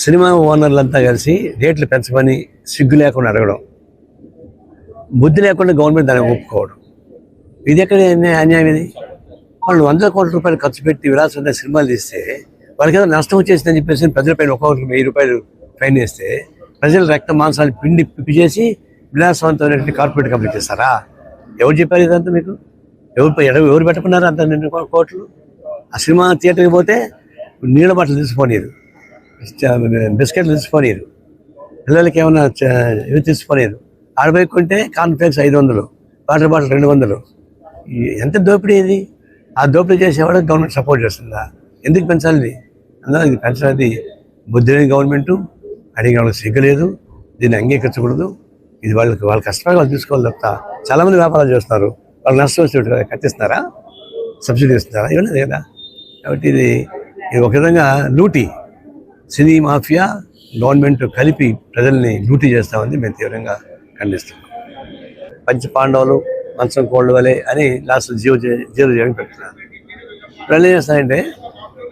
Cinema ఓనర్లంతా కలిసి రేట్లు పెంచమని సిగ్గు లేకుండా అడగడం బుద్ధి లేకుండా గవర్నమెంట్ దాన్ని ఒప్పుకోవడం. ఇది ఎక్కడ అన్యాయం ఇది? వాళ్ళు వందల కోట్ల రూపాయలు ఖర్చు పెట్టి విలాసంగా సినిమాలు తీస్తే వాళ్ళకి ఏదో నష్టం వచ్చేసిందని చెప్పేసి ప్రజలపైన ఒక్కొక్కరికి వెయ్యి రూపాయలు ఫైన్ వేస్తే ప్రజల రక్త మాంసాలు పిండి పిప్పి చేసి విలాసవంతమైనటువంటి కార్పొరేట్ కంపెనీ చేస్తారా? ఎవరు చెప్పారు ఇదంతా మీకు? ఎవరు ఎవరు ఎవరు పెట్టుకున్నారు అంత రెండు కోట్లు? ఆ సినిమా థియేటర్కి పోతే నీళ్ళ బట్టలు తీసుకోలేదు బిస్కెట్లు తీసుకోలేరు పిల్లలకి ఏమైనా ఇవి తీసుకోలేరు ఆడబోయకుంటే కొంటే కాన్ఫ్లెక్స్ ఐదు వందలు వాటర్ బాటిల్ రెండు వందలు ఎంత దోపిడీ ఇది? ఆ దోపిడీ చేసేవాడు గవర్నమెంట్ సపోర్ట్ చేస్తుందా? ఎందుకు పెంచాలి? అందులో ఇది పెంచాలి బుద్ధి లేని గవర్నమెంట్ అడిగిన వాళ్ళకి సిగ్గలేదు దీన్ని అంగీకరించకూడదు. ఇది వాళ్ళకి వాళ్ళ కష్టపడి వాళ్ళు తీసుకోవాలి తప్ప చాలామంది వ్యాపారాలు చేస్తున్నారు. వాళ్ళు నష్టం వచ్చేట్టు కట్టిస్తున్నారా? సబ్సిడీ ఇస్తున్నారా? ఇవ్వలేదు కదా. కాబట్టి ఇది ఇది ఒక విధంగా లూటీ. సినీ మాఫియా గవర్నమెంట్ కలిపి ప్రజల్ని డ్యూటీ చేస్తామని మేము తీవ్రంగా ఖండిస్తున్నాం. పంచ పాండవులు మంచం కోళ్ళు వలె అని లాస్ట్ జీవో చే- జీరో చేయడం పెడుతున్నారు. ప్రజలు ఏం చేస్తారంటే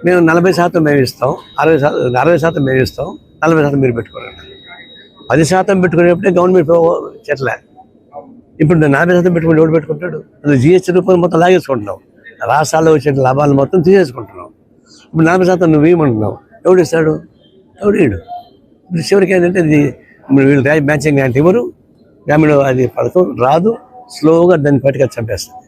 మేము నలభై శాతం మేము ఇస్తాం అరవై శాతం అరవై శాతం మేము ఇస్తాం నలభై శాతం మీరు పెట్టుకోరండి పది శాతం పెట్టుకునేప్పుడే గవర్నమెంట్ చెట్లే ఇప్పుడు నలభై శాతం పెట్టుకుంటే ఎవడు పెట్టుకుంటాడు? అది జిఎస్టీ రూపాయలు మొత్తం లాగేసుకుంటున్నాం రాష్ట్రాల్లో వచ్చే లాభాలు మొత్తం తీసేసుకుంటున్నాం ఇప్పుడు నలభై శాతం నువ్వు ఇవ్వమంటున్నావు. ఎవడు ఇస్తాడు? ఎవడు ఇడు ఇప్పుడు చివరికి ఏంటంటే ఇది వీళ్ళు మ్యాచింగ్ గ్రాంట్ ఇవ్వరు. గ్రామీణ అది పథకం రాదు. స్లోగా దాన్ని పట్టుకొని చంపేస్తుంది